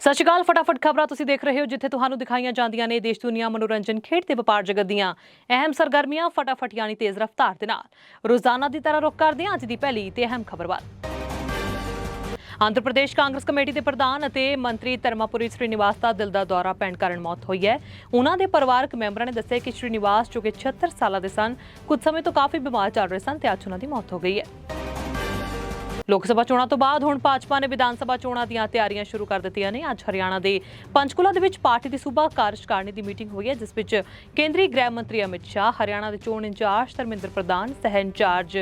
ਸਤਿ ਸ਼੍ਰੀ ਅਕਾਲ, ਫਟਾਫਟ ਖਬਰਾਂ ਤੁਸੀਂ ਦੇਖ ਰਹੇ ਹੋ, ਜਿੱਥੇ ਤੁਹਾਨੂੰ ਦਿਖਾਈਆਂ ਜਾਂਦੀਆਂ ਨੇ ਦੇਸ਼ ਦੁਨੀਆ ਮਨੋਰੰਜਨ ਖੇਡ ਤੇ ਵਪਾਰ ਜਗਤ ਦੀਆਂ ਅਹਿਮ ਸਰਗਰਮੀਆਂ, ਫਟਾਫਟ ਯਾਨੀ ਤੇਜ਼ ਰਫ਼ਤਾਰ ਦੇ ਨਾਲ। ਰੋਜ਼ਾਨਾ ਦੀ ਤਰ੍ਹਾਂ ਰੁਕ ਕਰਦੇ ਹਾਂ, ਅੱਜ ਦੀ ਪਹਿਲੀ ਤੇ ਅਹਿਮ ਖਬਰ ਵੱਲ। ਆਂਧਰ ਪ੍ਰਦੇਸ਼ ਕਾਂਗਰਸ ਕਮੇਟੀ ਦੇ ਪ੍ਰਧਾਨ ਅਤੇ ਮੰਤਰੀ ਧਰਮਾਪੁਰੀ ਸ੍ਰੀਨਿਵਾਸ ਦਾ ਦਿਲ ਦਾ ਦੌਰਾ ਪੈਣ ਕਾਰਨ ਮੌਤ ਹੋਈ ਹੈ। ਉਹਨਾਂ ਦੇ ਪਰਿਵਾਰਕ ਮੈਂਬਰਾਂ ਨੇ ਦੱਸਿਆ ਕਿ ਸ੍ਰੀਨਿਵਾਸ, ਜੋ ਕਿ 76 ਸਾਲਾਂ ਦੇ ਸਨ, ਕੁਝ ਸਮੇਂ ਤੋਂ ਕਾਫੀ ਬਿਮਾਰ ਚੱਲ ਰਹੇ ਸਨ ਤੇ ਅੱਜ ਉਹਨਾਂ ਦੀ ਮੌਤ ਹੋ ਗਈ ਹੈ। ਲੋਕ ਸਭਾ ਚੋਣਾਂ ਤੋਂ ਬਾਅਦ ਹੁਣ ਭਾਜਪਾ ਨੇ ਵਿਧਾਨ ਸਭਾ ਚੋਣਾਂ ਦੀਆਂ ਤਿਆਰੀਆਂ ਸ਼ੁਰੂ ਕਰ ਦਿੱਤੀਆਂ ਨੇ। ਅੱਜ ਹਰਿਆਣਾ ਦੇ ਪੰਚਕੁਲਾ ਦੇ ਵਿੱਚ ਪਾਰਟੀ ਦੀ ਸੂਬਾ ਕਾਰਜਕਾਰਨੀ ਦੀ ਮੀਟਿੰਗ ਹੋਈ ਹੈ, ਜਿਸ ਵਿੱਚ ਕੇਂਦਰੀ ਗ੍ਰਹਿ ਮੰਤਰੀ ਅਮਿਤ ਸ਼ਾਹ, ਹਰਿਆਣਾ ਦੇ ਚੋਣ ਇੰਚਾਰਜ ਧਰਮਿੰਦਰ ਪ੍ਰਧਾਨ, ਸਹਿ ਇੰਚਾਰਜ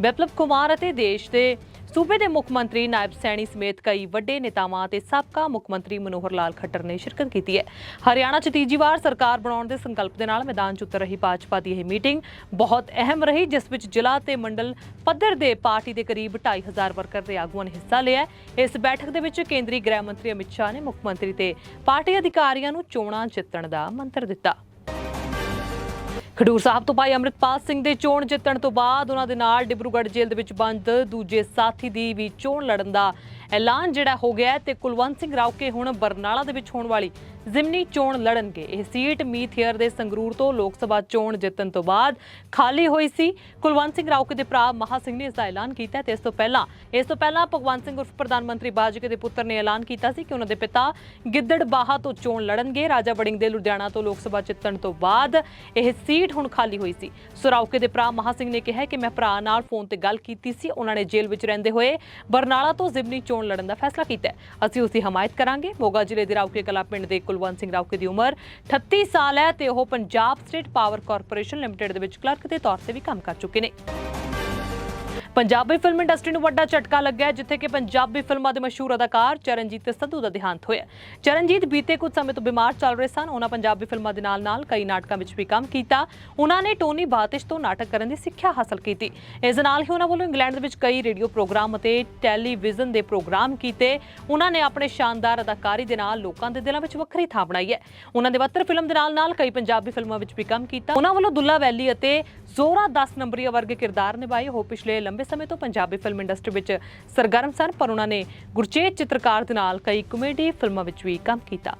ਬਿਪਲਬ ਕੁਮਾਰ ਅਤੇ ਦੇਸ਼ ਦੇ ਸੂਬੇ ਦੇ ਮੁੱਖ ਮੰਤਰੀ ਨਾਇਬ ਸੈਣੀ ਸਮੇਤ ਕਈ ਵੱਡੇ ਨੇਤਾਵਾਂ ਤੇ ਸਾਬਕਾ ਮੁੱਖ ਮੰਤਰੀ ਮਨੋਹਰ ਲਾਲ ਖੱਟਰ ਨੇ ਸ਼ਿਰਕਤ ਕੀਤੀ ਹੈ। ਹਰਿਆਣਾ 'ਚ ਤੀਜੀ ਵਾਰ ਸਰਕਾਰ ਬਣਾਉਣ ਦੇ ਸੰਕਲਪ ਦੇ ਨਾਲ ਮੈਦਾਨ 'ਚ ਉਤਰ ਰਹੀ ਭਾਜਪਾ ਦੀ ਇਹ ਮੀਟਿੰਗ ਬਹੁਤ ਅਹਿਮ ਰਹੀ, ਜਿਸ ਵਿੱਚ ਜ਼ਿਲ੍ਹਾ ਤੇ ਮੰਡਲ ਪੱਧਰ ਦੇ ਪਾਰਟੀ ਦੇ ਕਰੀਬ 2.5 ਵਰਕਰ ਦੇ ਆਗੂਆਂ ਨੇ ਹਿੱਸਾ ਲਿਆ ਇਸ ਬੈਠਕ ਦੇ ਵਿੱਚ ਕੇਂਦਰੀ ਗ੍ਰਹਿ ਮੰਤਰੀ ਅਮਿਤ ਸ਼ਾਹ ਨੇ ਮੁੱਖ ਮੰਤਰੀ ਤੇ ਪਾਰਟੀ ਅਧਿਕਾਰੀਆਂ ਨੂੰ ਚੋਣਾਂ ਜਿੱਤਣ ਦਾ ਮੰਤਰ ਦਿੱਤਾ। ਖਡੂਰ ਸਾਹਿਬ ਤੋਂ ਭਾਈ ਅੰਮ੍ਰਿਤਪਾਲ ਸਿੰਘ ਦੇ ਚੋਣ ਜਿੱਤਣ ਤੋਂ ਬਾਅਦ ਉਹਨਾਂ ਦੇ ਨਾਲ ਡਿਬਰੂਗੜ੍ਹ ਜੇਲ੍ਹ ਦੇ ਵਿੱਚ ਬੰਦ, ਦੂਜੇ ਸਾਥੀ ਦੀ ਵੀ ਚੋਣ ਲੜਨ ਦਾ ਐਲਾਨ ਜਿਹੜਾ ਹੋ ਗਿਆ ਹੈ ਤੇ ਕੁਲਵੰਤ ਸਿੰਘ ਰਾਉਕੇ ਹੁਣ ਬਰਨਾਲਾ ਦੇ ਵਿੱਚ ਹੋਣ ਵਾਲੀ ਜ਼ਿਮਨੀ ਚੋਣ ਲੜਨਗੇ। ਇਹ ਸੀਟ ਮੀਥੇਅਰ ਦੇ ਸੰਗਰੂਰ ਤੋਂ ਲੋਕ ਸਭਾ ਚੋਣ ਜਿੱਤਣ ਤੋਂ ਬਾਅਦ ਖਾਲੀ ਹੋਈ ਸੀ। ਕੁਲਵੰਤ ਸਿੰਘ ਰਾਉਕੇ ਦੇ ਭਰਾ ਮਹਾ ਸਿੰਘ ਨੇ ਇਸ ਦਾ ਐਲਾਨ ਕੀਤਾ ਹੈ ਤੇ ਇਸ ਤੋਂ ਪਹਿਲਾਂ ਇਸ ਤੋਂ ਪਹਿਲਾਂ ਭਗਵੰਤ ਸਿੰਘ ਉਰਫ ਪ੍ਰਧਾਨ ਮੰਤਰੀ ਬਾਜਕੇ ਦੇ ਪੁੱਤਰ ਨੇ ਐਲਾਨ ਕੀਤਾ ਸੀ ਕਿ ਉਹਨਾਂ ਦੇ ਪਿਤਾ ਗਿੱਦੜਬਾਹਾ ਤੋਂ ਚੋਣ ਲੜਨਗੇ। ਰਾਜਾ ਵੜਿੰਗ ਦੇ ਲੁਧਿਆਣਾ ਤੋਂ ਲੋਕ ਸਭਾ ਜਿੱਤਣ ਤੋਂ ਬਾਅਦ ਇਹ ਸੀਟ ਹੁਣ ਖਾਲੀ ਹੋਈ ਸੀ। ਸੋ ਦੇ ਭਰਾ ਮਹਾ ਸਿੰਘ ਨੇ ਕਿਹਾ ਕਿ ਮੈਂ ਭਰਾ ਨਾਲ ਫੋਨ ਤੇ ਗੱਲ ਕੀਤੀ ਸੀ। ਉਹਨਾਂ ਨੇ ਜੇਲ੍ਹ ਵਿੱਚ ਰਹਿੰਦੇ ਹੋਏ ਬਰਨਾਲਾ ਤੋਂ ਜ਼ਿਮਨੀ ਚੋਣ ਲੜਨ ਦਾ ਫੈਸਲਾ ਕੀਤਾ ਅਸੀਂ ਉਸ ਦੀ ਹਮਾਇਤ ਕਰਾਂਗੇ। ਮੋਗਾ ਜ਼ਿਲ੍ਹੇ ਦੇ ਰਾਉਕੇ ਕਲਾ ਪਿੰਡ ਦੇ ਕੁਲਵੰਤ ਸਿੰਘ ਰਾਉਕੇ ਦੀ ਉਮਰ 38 ਸਾਲ ਹੈ ਤੇ ਉਹ Punjab state power corporation limited ਦੇ ਵਿੱਚ ਕਲਰਕ ਦੇ ਤੌਰ ਤੇ ਵੀ ਕੰਮ ਕਰ ਚੁੱਕੇ ਨੇ। ਪੰਜਾਬੀ ਫਿਲਮ ਇੰਡਸਟਰੀ ਨੂੰ ਵੱਡਾ ਝਟਕਾ ਲੱਗਿਆ ਜਿੱਥੇ ਕਿ ਪੰਜਾਬੀ ਫਿਲਮਾਂ ਦੇ ਮਸ਼ਹੂਰ ਅਦਾਕਾਰ ਚਰਨਜੀਤ ਸੰਧੂ ਦਾ ਦੇਹਾਂਤ ਹੋਇਆ ਚਰਨਜੀਤ ਬੀਤੇ ਕੁਝ ਸਮੇਂ ਤੋਂ ਬਿਮਾਰ ਚੱਲ ਰਹੇ ਸਨ। ਉਹਨਾਂ ਪੰਜਾਬੀ ਫਿਲਮਾਂ ਦੇ ਨਾਲ-ਨਾਲ ਕਈ ਨਾਟਕਾਂ ਵਿੱਚ ਵੀ ਕੰਮ ਕੀਤਾ। ਉਹਨਾਂ ਨੇ ਟੋਨੀ ਬਾਤਿਸ਼ ਤੋਂ ਨਾਟਕ ਕਰਨ ਦੀ ਸਿੱਖਿਆ ਹਾਸਲ ਕੀਤੀ। ਇਸ ਦੇ ਨਾਲ ਹੀ ਉਹਨਾਂ ਵੱਲੋਂ ਇੰਗਲੈਂਡ ਦੇ ਵਿੱਚ ਕਈ ਰੇਡੀਓ ਪ੍ਰੋਗਰਾਮ ਅਤੇ ਟੈਲੀਵਿਜ਼ਨ ਦੇ ਪ੍ਰੋਗਰਾਮ ਕੀਤੇ। ਉਹਨਾਂ ਨੇ ਆਪਣੇ ਸ਼ਾਨਦਾਰ ਅਦਾਕਾਰੀ ਦੇ ਨਾਲ ਲੋਕਾਂ ਦੇ ਦਿਲਾਂ ਵਿੱਚ ਵੱਖਰੀ ਥਾਂ ਬਣਾਈ ਹੈ। ਉਹਨਾਂ ਦੇ ਵੱਤਰ ਫਿਲਮ ਦੇ ਨਾਲ-ਨਾਲ ਕਈ ਪੰਜਾਬੀ ਫਿਲਮਾਂ ਵਿੱਚ ਵੀ ਕੰਮ ਕੀਤਾ। ਉਹਨਾਂ ਵੱਲੋਂ ਦੁੱਲਾ ਵੈਲੀ ਅਤੇ ਜ਼ੋਰਾ 10 ਨੰਬਰੀਆ ਵਰਗੇ ਕਿਰਦਾਰ ਨਿਭਾਏ। ਉਹ ਪਿਛਲੇ ਲੰਬੇ ਸਮੇਂ ਤੋਂ ਪੰਜਾਬੀ ਫਿਲਮ ਇੰਡਸਟਰੀ ਵਿੱਚ ਸਰਗਰਮ ਸਨ, ਪਰ ਉਹਨਾਂ ਨੇ ਗੁਰਚੇਤ ਚਿੱਤਰਕਾਰ ਦੇ ਨਾਲ ਕਈ ਕਮੇਡੀ ਫਿਲਮਾਂ ਵਿੱਚ ਵੀ ਕੰਮ ਕੀਤਾ।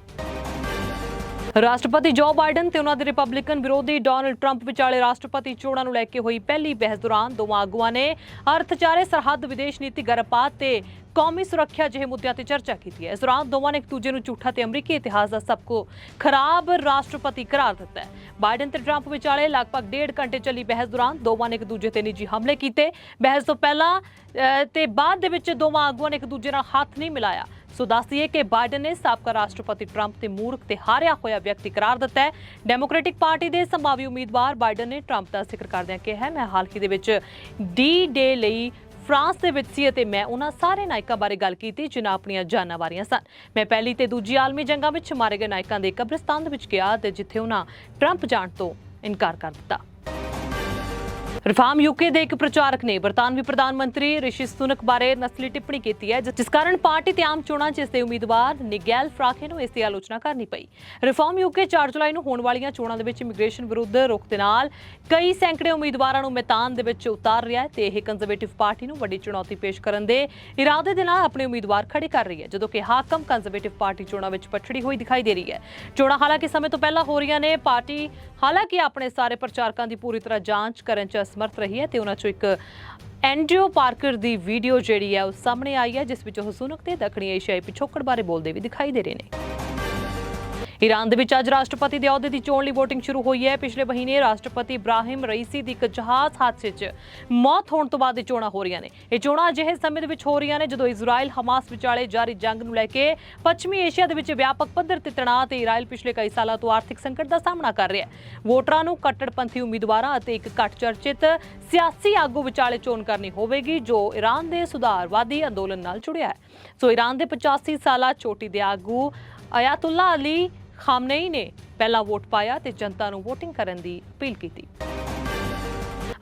ਰਾਸ਼ਟਰਪਤੀ ਜੋ ਬਾਈਡਨ ਤੇ ਉਹਨਾਂ ਦੇ ਰਿਪਬਲਿਕਨ ਵਿਰੋਧੀ ਡੋਨਲਡ ਟਰੰਪ ਵਿਚਾਲੇ ਰਾਸ਼ਟਰਪਤੀ ਚੋਣਾਂ ਨੂੰ ਲੈ ਕੇ ਹੋਈ ਪਹਿਲੀ ਬਹਿਸ ਦੌਰਾਨ ਦੋਵਾਂ ਆਗੂਆਂ ਨੇ ਅਰਥਚਾਰੇ, ਸਰਹੱਦ ਵਿਦੇਸ਼ ਨੀਤੀ ਗਰਭਪਾਤ ਤੇ ਕੌਮੀ ਸੁਰੱਖਿਆ ਜਿਹੇ ਮੁੱਦਿਆਂ ਤੇ ਚਰਚਾ ਕੀਤੀ ਹੈ। ਇਸ ਦੌਰਾਨ ਦੋਵਾਂ ਨੇ ਇੱਕ ਦੂਜੇ ਨੂੰ ਝੂਠਾ ਤੇ ਅਮਰੀਕੀ ਇਤਿਹਾਸ ਦਾ ਸਭ ਤੋਂ ਖਰਾਬ ਰਾਸ਼ਟਰਪਤੀ ਕਰਾਰ ਦਿੱਤਾ ਹੈ। ਬਾਈਡਨ ਤੇ ਟਰੰਪ ਵਿਚਾਲੇ ਲਗਭਗ ਡੇਢ ਘੰਟੇ ਚੱਲੀ ਬਹਿਸ ਦੌਰਾਨ ਦੋਵਾਂ ਨੇ ਇੱਕ ਦੂਜੇ ਤੇ ਨਿੱਜੀ ਹਮਲੇ ਕੀਤੇ। ਬਹਿਸ ਤੋਂ ਪਹਿਲਾਂ ਤੇ ਬਾਅਦ ਦੇ ਵਿੱਚ ਦੋਵਾਂ ਆਗੂਆਂ ਨੇ ਇੱਕ ਦੂਜੇ ਨਾਲ ਹੱਥ ਨਹੀਂ ਮਿਲਾਇਆ। ਸੋ ਦੱਸਦੀਏ ਕਿ ਬਾਈਡਨ ਨੇ ਸਾਬਕਾ ਰਾਸ਼ਟਰਪਤੀ ਟਰੰਪ ਤੇ ਮੂਰਖ ਤੇ ਹਾਰਿਆ ਹੋਇਆ ਵਿਅਕਤੀ ਕਰਾਰ ਦਿੱਤਾ ਹੈ। ਡੈਮੋਕ੍ਰੈਟਿਕ ਪਾਰਟੀ ਦੇ ਸੰਭਾਵੀ ਉਮੀਦਵਾਰ ਬਾਈਡਨ ਨੇ ਟਰੰਪ ਦਾ ਜ਼ਿਕਰ ਕਰਦਿਆਂ ਕਿਹਾ, ਮੈਂ ਹਾਲ ਹੀ ਦੇ ਵਿੱਚ ਡੀ ਡੇ ਲਈ ਫਰਾਂਸ ਦੇ ਵਿੱਚ ਸੀ ਅਤੇ ਮੈਂ ਉਹਨਾਂ ਸਾਰੇ ਨਾਇਕਾਂ ਬਾਰੇ ਗੱਲ ਕੀਤੀ ਜਿਨ੍ਹਾਂ ਆਪਣੀਆਂ ਜਾਨਾਂ ਵਾਰੀਆਂ ਸਨ। ਮੈਂ ਪਹਿਲੀ ਤੇ ਦੂਜੀ ਆਲਮੀ ਜੰਗਾਂ ਵਿੱਚ ਮਾਰੇ ਗਏ ਨਾਇਕਾਂ ਦੇ ਕਬਰਸਤਾਨ ਦੇ ਵਿੱਚ ਗਿਆ ਤੇ ਜਿੱਥੇ ਉਹਨਾਂ ਟਰੰਪ ਜਾਣ ਤੋਂ ਇਨਕਾਰ ਕਰ ਦਿੱਤਾ। ਰਿਫਾਰਮ ਯੂਕੇ ਦੇ ਇੱਕ ਪ੍ਰਚਾਰਕ ਨੇ ਬਰਤਾਨਵੀ ਪ੍ਰਧਾਨ ਮੰਤਰੀ ਰਿਸ਼ੀ ਸੁਨਕ ਬਾਰੇ ਨਸਲੀ ਟਿੱਪਣੀ ਕੀਤੀ ਹੈ, ਜਿਸ ਕਾਰਨ ਪਾਰਟੀ ਤੇ ਆਮ ਚੋਣਾਂ 'ਚ ਇਸ ਦੇ ਉਮੀਦਵਾਰ ਨਿਗੈਲ ਫਰਾਖੇ ਨੂੰ ਇਸ ਦੀ ਆਲੋਚਨਾ ਕਰਨੀ ਪਈ। ਰਿਫਾਰਮ ਯੂਕੇ 4 ਜੁਲਾਈ ਨੂੰ ਹੋਣ ਵਾਲੀਆਂ ਚੋਣਾਂ ਦੇ ਵਿੱਚ ਇਮੀਗ੍ਰੇਸ਼ਨ ਵਿਰੁੱਧ ਰੁਖ ਦੇ ਨਾਲ ਕਈ ਸੈਂਕੜੇ ਉਮੀਦਵਾਰਾਂ ਨੂੰ ਮੈਦਾਨ ਦੇ ਵਿੱਚ ਉਤਾਰ ਰਿਹਾ ਹੈ ਤੇ ਇਹ ਕੰਜ਼ਰਵੇਟਿਵ ਪਾਰਟੀ ਨੂੰ ਵੱਡੀ ਚੁਣੌਤੀ ਪੇਸ਼ ਕਰਨ ਦੇ ਇਰਾਦੇ ਦੇ ਨਾਲ ਆਪਣੇ ਉਮੀਦਵਾਰ ਖੜੇ ਕਰ ਰਹੀ ਹੈ, ਜਦੋਂ ਕਿ ਹਾਕਮ ਕੰਜ਼ਰਵੇਟਿਵ ਪਾਰਟੀ ਚੋਣਾਂ ਵਿੱਚ ਪਛੜੀ ਹੋਈ ਦਿਖਾਈ ਦੇ ਰਹੀ ਹੈ। ਚੋਣਾਂ ਹਾਲਾਂਕਿ ਸਮੇਂ ਤੋਂ ਪਹਿਲਾਂ ਹੋ ਰਹੀਆਂ ਨੇ, ਪਾਰਟੀ ਹਾਲਾਂਕਿ ਆਪਣੇ ਸਾਰੇ ਪ੍ਰਚਾਰਕਾਂ ਦੀ ਪੂਰੀ ਤਰ੍ਹਾਂ ਜਾਂਚ ਕਰਨ 'ਚ ਸਮਰਥ ਰਹੀ ਹੈ ਤੇ ਉਹਨਾਂ 'ਚੋਂ ਇੱਕ ਐਂਡਰਿਓ ਪਾਰਕਰ ਦੀ ਵੀਡੀਓ ਜਿਹੜੀ ਹੈ ਉਹ ਸਾਹਮਣੇ ਆਈ ਹੈ, ਜਿਸ ਵਿੱਚ ਉਹ ਸੁਨਕ ਤੇ ਦੱਖਣੀ ਏਸ਼ੀਆਈ ਪਿਛੋਕੜ ਬਾਰੇ ਬੋਲਦੇ ਵੀ ਦਿਖਾਈ ਦੇ ਰਹੇ ਨੇ। ਈਰਾਨ ਦੇ ਵਿੱਚ ਅੱਜ ਰਾਸ਼ਟਰਪਤੀ ਦੇ ਅਹੁਦੇ ਦੀ ਚੋਣ ਲਈ VOTING ਸ਼ੁਰੂ ਹੋਈ ਹੈ। ਪਿਛਲੇ ਮਹੀਨੇ ਰਾਸ਼ਟਰਪਤੀ ਇਬਰਾਹਿਮ ਰਈਸੀ ਦੀ ਇੱਕ ਜਹਾਜ਼ ਹਾਦਸੇ 'ਚ ਮੌਤ ਹੋਣ ਤੋਂ ਬਾਅਦ ਇਹ ਚੋਣਾਂ ਹੋ ਰਹੀਆਂ ਨੇ। ਇਹ ਚੋਣਾਂ ਅਜਿਹੇ ਸਮੇਂ ਦੇ ਵਿੱਚ ਹੋ ਰਹੀਆਂ ਨੇ ਜਦੋਂ ਇਜ਼ਰਾਈਲ ਹਮਾਸ ਵਿਚਾਲੇ ਜਾਰੀ ਜੰਗ ਨੂੰ ਲੈ ਕੇ ਪੱਛਮੀ ਏਸ਼ੀਆ ਦੇ ਵਿੱਚ ਵਿਆਪਕ ਪੱਧਰ ਤੇ ਤਣਾਅ ਤੇ ਇਜ਼ਰਾਈਲ ਪਿਛਲੇ ਕਈ ਸਾਲਾਂ ਤੋਂ ਆਰਥਿਕ ਸੰਕਟ ਦਾ ਸਾਹਮਣਾ ਕਰ ਰਿਹਾ ਹੈ। ਵੋਟਰਾਂ ਨੂੰ ਕੱਟੜਪੰਥੀ ਉਮੀਦਵਾਰਾਂ ਅਤੇ ਇੱਕ ਘੱਟ ਚਰਚਿਤ ਸਿਆਸੀ ਆਗੂ ਵਿਚਾਲੇ ਚੋਣ ਕਰਨੀ ਹੋਵੇਗੀ, ਜੋ ਈਰਾਨ ਦੇ ਸੁਧਾਰਵਾਦੀ ਅੰਦੋਲਨ ਨਾਲ ਜੁੜਿਆ ਹੈ। ਸੋ ਈਰਾਨ ਦੇ 85 ਸਾਲਾ ਚੋਟੀ ਦੇ ਆਗੂ ਅਯਾਤੁੱਲਾ ਅਲੀ ਖਾਮਨੇਈ ਨੇ। ਪਹਿਲਾ ਵੋਟ ਪਾਇਆ ਤੇ ਜਨਤਾ ਨੂੰ VOTING ਕਰਨ ਦੀ ਅਪੀਲ ਕੀਤੀ।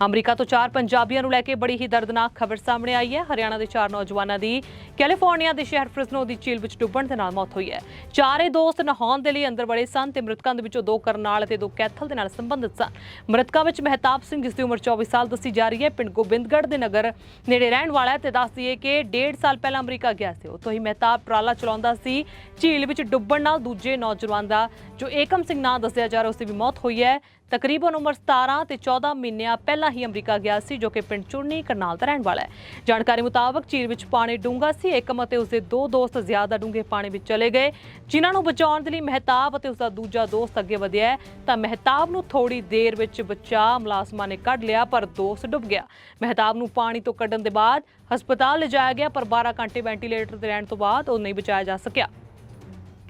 ਅਮਰੀਕਾ ਤੋਂ ਚਾਰ ਪੰਜਾਬੀਆਂ ਨੂੰ ਲੈ ਕੇ ਬੜੀ ਹੀ ਦਰਦਨਾਕ ਖਬਰ ਸਾਹਮਣੇ ਆਈ ਹੈ। ਹਰਿਆਣਾ ਦੇ ਚਾਰ ਨੌਜਵਾਨਾਂ ਦੀ ਕੈਲੀਫੋਰਨੀਆ ਦੇ ਸ਼ਹਿਰ ਫ੍ਰਿਸਨੋ ਦੀ ਝੀਲ ਵਿੱਚ ਡੁੱਬਣ ਦੇ ਨਾਲ ਮੌਤ ਹੋਈ ਹੈ। ਚਾਰੇ ਦੋਸਤ ਨਹਾਉਣ ਦੇ ਲਈ ਅੰਦਰ ਵੜੇ ਸਨ ਤੇ ਮ੍ਰਿਤਕਾਂ ਦੇ ਵਿੱਚੋਂ ਦੋ ਕਰਨਾਲ ਅਤੇ ਦੋ ਕੈਥਲ ਦੇ ਨਾਲ ਸੰਬੰਧਿਤ ਸਨ। ਮ੍ਰਿਤਕਾਂ ਵਿੱਚ ਮਹਿਤਾਬ ਸਿੰਘ ਜਿਸ ਦੀ ਉਮਰ 24 ਸਾਲ ਦੱਸੀ ਜਾ ਰਹੀ ਹੈ, ਪਿੰਡ ਗੋਬਿੰਦਗੜ੍ਹ ਦੇ ਨਗਰ ਨੇੜੇ ਰਹਿਣ ਵਾਲਾ ਹੈ ਤੇ ਦੱਸ ਦਈਏ ਕਿ ਡੇਢ ਸਾਲ ਪਹਿਲਾਂ ਅਮਰੀਕਾ ਗਿਆ ਸੀ। ਉੱਥੋਂ ਹੀ ਮਹਿਤਾਬ ਟਰਾਲਾ ਚਲਾਉਂਦਾ ਸੀ। ਝੀਲ ਵਿੱਚ ਡੁੱਬਣ ਨਾਲ ਦੂਜੇ ਨੌਜਵਾਨ ਦਾ, ਜੋ ਏਕਮ ਸਿੰਘ ਨਾਂ ਦੱਸਿਆ ਜਾ ਰਿਹਾ, ਉਸ ਦੀ ਵੀ ਮੌਤ ਹੋਈ ਹੈ। ਤਕਰੀਬਨ ਉਮਰ 17 ਤੇ 14 ਮਹੀਨਿਆਂ ਪਹਿਲਾਂ ਹੀ ਅਮਰੀਕਾ ਗਿਆ ਸੀ, ਜੋ ਕਿ ਪਿੰਡ ਚੁਰਨੀ ਕਰਨਾਲ ਦਾ ਰਹਿਣ ਵਾਲਾ ਹੈ। ਜਾਣਕਾਰੀ ਮੁਤਾਬਕ ਝੀਲ ਵਿੱਚ ਪਾਣੀ ਡੂੰਘਾ ਸੀ ਏਕਮ ਅਤੇ ਉਸਦੇ ਦੋ ਦੋਸਤ ਜ਼ਿਆਦਾ ਡੂੰਘੇ ਪਾਣੀ ਵਿੱਚ ਚਲੇ ਗਏ, ਜਿਨ੍ਹਾਂ ਨੂੰ ਬਚਾਉਣ ਦੇ ਲਈ ਮਹਿਤਾਬ ਅਤੇ ਉਸਦਾ ਦੂਜਾ ਦੋਸਤ ਅੱਗੇ ਵਧਿਆ ਤਾਂ ਮਹਿਤਾਬ ਨੂੰ ਥੋੜੀ ਦੇਰ ਵਿੱਚ ਬਚਾ ਮੁਲਾਜ਼ਮਾਂ ਨੇ ਕੱਢ ਲਿਆ, ਪਰ ਦੋਸਤ ਡੁੱਬ ਗਿਆ। ਮਹਿਤਾਬ ਨੂੰ ਪਾਣੀ ਤੋਂ ਕੱਢਣ ਦੇ ਬਾਅਦ ਹਸਪਤਾਲ ਲਿਜਾਇਆ ਗਿਆ, ਪਰ 12 ਘੰਟੇ ਵੈਂਟੀਲੇਟਰ ਤੇ ਰਹਿਣ ਤੋਂ ਬਾਅਦ ਉਹ ਨਹੀਂ ਬਚਾਇਆ ਜਾ ਸਕਿਆ।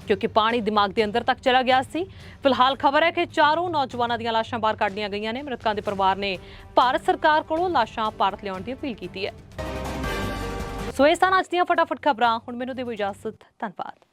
ਕਿਉਂਕਿ ਪਾਣੀ ਦਿਮਾਗ ਦੇ ਅੰਦਰ ਤੱਕ ਚਲਾ ਗਿਆ ਸੀ। ਫਿਲਹਾਲ ਖਬਰ ਹੈ ਕਿ ਚਾਰੋਂ ਨੌਜਵਾਨਾਂ ਦੀਆਂ ਲਾਸ਼ਾਂ ਬਾਹਰ ਕੱਢੀਆਂ ਗਈਆਂ ਨੇ। ਮ੍ਰਿਤਕਾਂ ਦੇ ਪਰਿਵਾਰ ਨੇ ਭਾਰਤ ਸਰਕਾਰ ਕੋਲੋਂ ਲਾਸ਼ਾਂ ਭਾਰਤ ਲਿਆਉਣ ਦੀ ਅਪੀਲ ਕੀਤੀ ਹੈ। ਸੋ ਇਹ ਸਨ ਅੱਜ ਦੀਆਂ ਫਟਾਫਟ ਖਬਰਾਂ। ਹੁਣ ਮੈਨੂੰ ਦਿਓ ਇਜਾਜ਼ਤ। ਧੰਨਵਾਦ।